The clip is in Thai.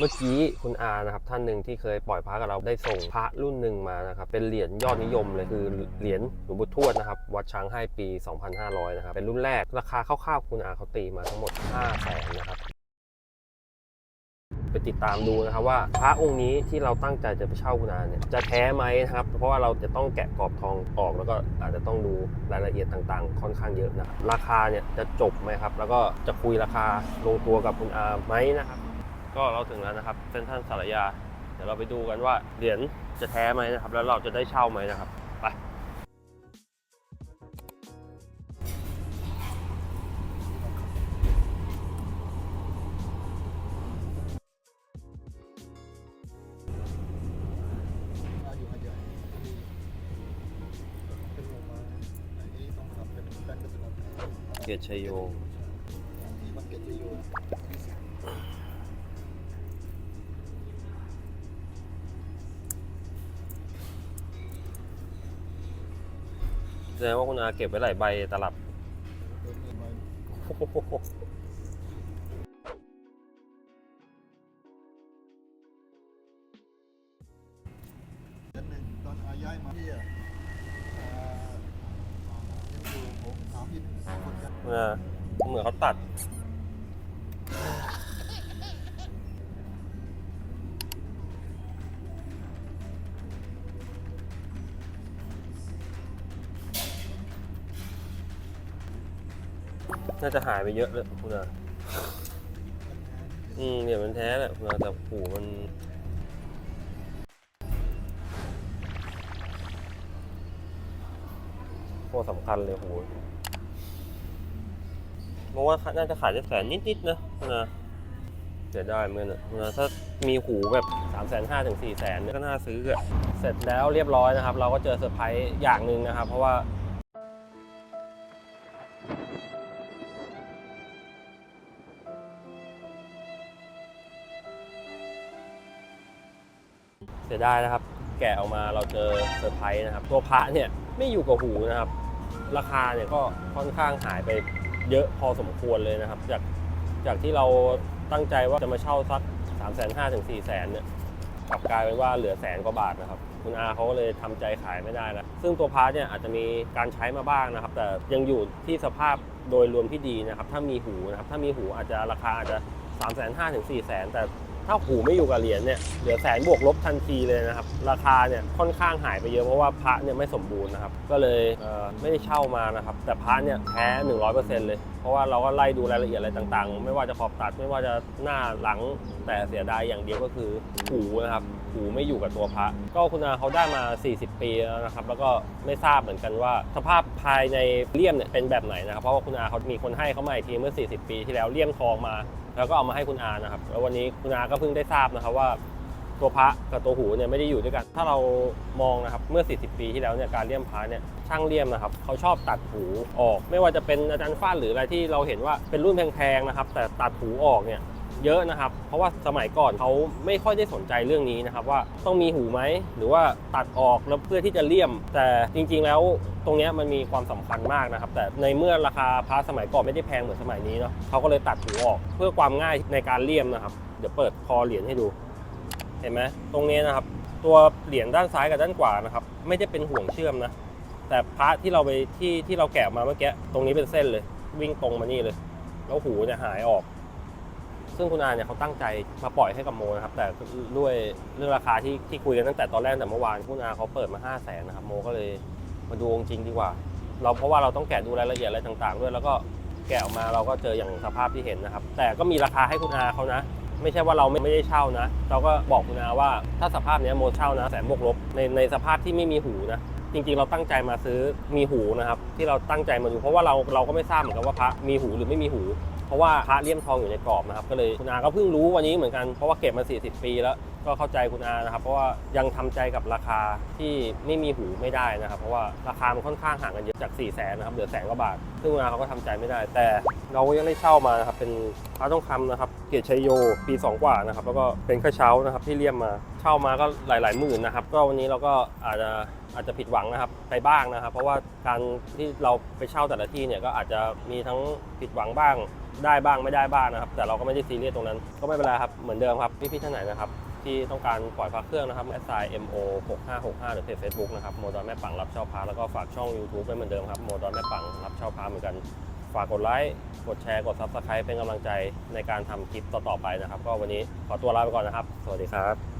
เมื่อกี้คุณอานะครับท่านหนึ่งที่เคยปล่อยพระกับเราได้ส่งพระรุ่นหนึ่งมานะครับเป็นเหรียญยอดนิยมเลยคือเหรียญหลวงปู่ทวดนะครับวัดช้างให้ปี 2500 นะครับเป็นรุ่นแรกราคาคร่าวๆคุณอาเขาตีมาทั้งหมด 5 0 0แสนนะครับไปติดตามดูนะครับว่าพระองค์นี้ที่เราตั้งใจจะไปเช่าคุณอาเนี่ยจะแท้ไหมนะครับ เพราะว่าเราจะต้องแกะกรอบทองออกแล้วก็อาจจะต้องดูรายละเอียดต่างๆ ค่อนข้างเยอะนะครับราคาเนี่ยจะจบไหมครับ แล้วก็จะคุยราคาลงตัวกับคุณอาไหมนะครับ ก็เราถึงแล้วนะครับเส้นทรัลสารยา เดี๋ยวเราไปดูกันว่าเหรียญจะแท้ไหมนะครับ แล้วเราจะได้เช่าไหมนะครับไปมาอยู่มาเยอะเป็นหมู่ แสดงว่าคุณอาเก็บไว้หลายใบตลับ เดินเงินมาเดือนหนึ่งตอนอาย้ายมาที่อะอ่ายังอยู่ผมสามยี่สิบคนกันอ่าเหมือนเขาตัด น่าจะหายไปเยอะเลยคุณอาอืมเนี่ยมันแท้แหละคุณอาแต่หูมันโคตรสำคัญเลยหูมองว่าน่าจะขายได้แสนนิดๆนะนะเสียดายเหมือนกันนะนะถ้ามีหูแบบ3ามแสนห้าถึงสี่แสนยก็น่าซื้ออะเสร็จแล้วเรียบร้อยนะครับ เราก็เจอเซอร์ไพรส์อย่างหนึ่งนะครับ เพราะว่า สียดายนะครับ แกะออกมาเราเจอเซอร์ไพรส์นะครับ ตัวพระเนี่ยไม่อยู่กับหูนะครับ ราคาเนี่ยก็ค่อนข้างหายไปเยอะพอสมควรเลยนะครับ จากจากที่เราตั้งใจว่าจะมาเช่าสัก3ามแสนห้าถึงสี่แสนเนี่ยกลับกลายเป็นว่าเหลือแสนกว่าบาทนะครับ คุณอาเขาก็เลยทำใจขายไม่ได้แล้วซึ่งตัวพาร์ทเนี่ยอาจจะมีการใช้มาบ้างนะครับ แต่ยังอยู่ที่สภาพโดยรวมที่ดีนะครับ ถ้ามีหูนะครับ ถ้ามีหูอาจจะราคาอาจจะ3ามแสนห้าถึงสี่แสนแต่ ถ้าหูไม่อยู่กับเหรียญเนี่ยเหลือแสนบวกลบทันทีเลยนะครับ ราคาเนี่ยค่อนข้างหายไปเยอะเพราะว่าพระเนี่ยไม่สมบูรณ์นะครับ ก็เลยเไม่ได้เช่ามานะครับ แต่พระเนี่ยแท้100%เลยเพราะว่าเราก็ไล่ดูรายละเอียดอะไรต่างๆ ไม่ว่าจะขอบตัดไม่ว่าจะหน้าหลังแต่เสียดายอย่างเดียวก็คือหูนะครับหูไม่อยู่กับตัวพระ ก็คุณอาเขาได้มา 40 ปีแล้วนะครับ แล้วก็ไม่ทราบเหมือนกันว่า สภาพภายในเลี่ยมเนี่ยเป็นแบบไหนนะครับ เพราะว่าคุณอาเขามีคนให้เขามาอีกทีเมื่อ 40 ปีที่แล้วเลี่ยมทองมา แล้วก็เอามาให้คุณอานะครับ แล้ววันนี้คุณอาก็เพิ่งได้ทราบนะครับว่า ตัวพระกับตัวหูเนี่ยไม่ได้อยู่ด้วยกัน ถ้าเรามองนะครับเมื่อ 40 ปีที่แล้วเนี่ยการเลี่ยมพระเนี่ยช่างเลี่ยมนะครับเขาชอบตัดหูออก ไม่ว่าจะเป็นอาจารย์ฟ้าหรืออะไรที่เราเห็นว่าเป็นรุ่นแพงๆนะครับแต่ตัดหูออกเนี่ยเยอะนะครับ เพราะว่าสมัยก่อนเขาไม่ค่อยได้สนใจเรื่องนี้นะครับ ว่าต้องมีหูไหมหรือว่าตัดออกแล้วเพื่อที่จะเลี่ยม แต่จริงๆแล้วตรงเนี้ยมันมีความสำคัญมากนะครับ แต่ในเมื่อราคาพระสมัยก่อนไม่ได้แพงเหมือนสมัยนี้เนาะเขาก็เลยตัดหูออกเพื่อความง่ายในการเลี่ยมนะครับ เดี๋ยวเปิดคอเหรียญให้ดู เห็นไหมตรงนี้นะครับ ตัวเหรียญด้านซ้ายกับด้านขวานะครับ ไม่ได้เป็นห่วงเชื่อมนะ แต่พระที่เราไปที่ที่เราแกะมาเมื่อกี้ตรงนี้เป็นเส้นเลย วิ่งตรงมานี่เลย แล้วหูเนี่ยหายออก ซึ่งคุณอาเนี่ยเขาตั้งใจมาปล่อยให้กับโมนะครับ แต่ด้วยเรื่องราคาที่ที่คุยกันตั้งแต่ตอนแรกแต่เมื่อวานคุณอาเขาเปิดมา 5 0 0แสนนะครับโมก็เลยมาดูองค์จริงดีกว่า เราเพราะว่าเราต้องแกะดูรายละเอียดอะไรต่าง ๆ ด้วย แล้วก็แกะออกมาเราก็เจออย่างสภาพที่เห็นนะครับ แต่ก็มีราคาให้คุณอาเขานะ ไม่ใช่ว่าเราไม่ได้เช่านะ เราก็บอกคุณอาว่าถ้าสภาพเนี้ยโมเช่านะแสนบวกลบในในสภาพที่ไม่มีหูนะจริงๆ เราตั้งใจมาซื้อมีหูนะครับที่เราตั้งใจมาดูเพราะว่าเราเราก็ไม่ทราบเหมือนกันว่าพระมีหูหรือไม่มีหู เพราะว่าพระเลี่ยมทองอยู่ในกรอบนะครับก็เลยคุณอาก็เพิ่งรู้วันนี้เหมือนกันเพราะว่าเก็บมา 40 ปีแล้วก็เข้าใจคุณอานะครับ เพราะว่ายังทำใจกับราคาที่ไม่มีหูไม่ได้นะครับ เพราะว่าราคามันค่อนข้างห่างกันเยอะจาก4 0 0แสนนะครับเหลือแสนกว่าบาท ซึ่งคุณอาเขาก็ทำใจไม่ได้ แต่เราก็ยังได้เช่ามานะครับเป็นพระทองคำนะครับเกียรติชัยโยปี 2 กว่านะครับแล้วก็เป็นกระเช้านะครับที่เลี่ยมมาเช่ามาก็หลาย ๆ หมื่นนะครับก็วันนี้เราก็อาจจะอาจจะผิดหวังนะครับไปบ้างนะครับ เพราะว่าการที่เราไปเช่าแต่ละที่เนี่ยก็อาจจะมีทั้งผิดหวังบ้าง ได้บ้างไม่ได้บ้างนะครับ แต่เราก็ไม่ได้ซีเรียสตรงนั้น ก็ไม่เป็นไรครับเหมือนเดิมครับพี่ๆท่านไหนนะครับที่ต้องการปล่อยพักเครื่องนะครับ s i m o 6565หรือเพจ Facebook นะครับโมดอนแม่ปังรับเช่าพาแล้วก็ฝากช่อง YouTube ไว้เหมือนเดิมครับโมดอนแม่ปังรับเช่าพาเหมือนกัน ฝากกดไลค์กดแชร์กด Subscribe เป็นกำลังใจในการทำคลิปต่อๆไปนะครับ ก็วันนี้ขอตัวลาไปก่อนนะครับ สวัสดีครับ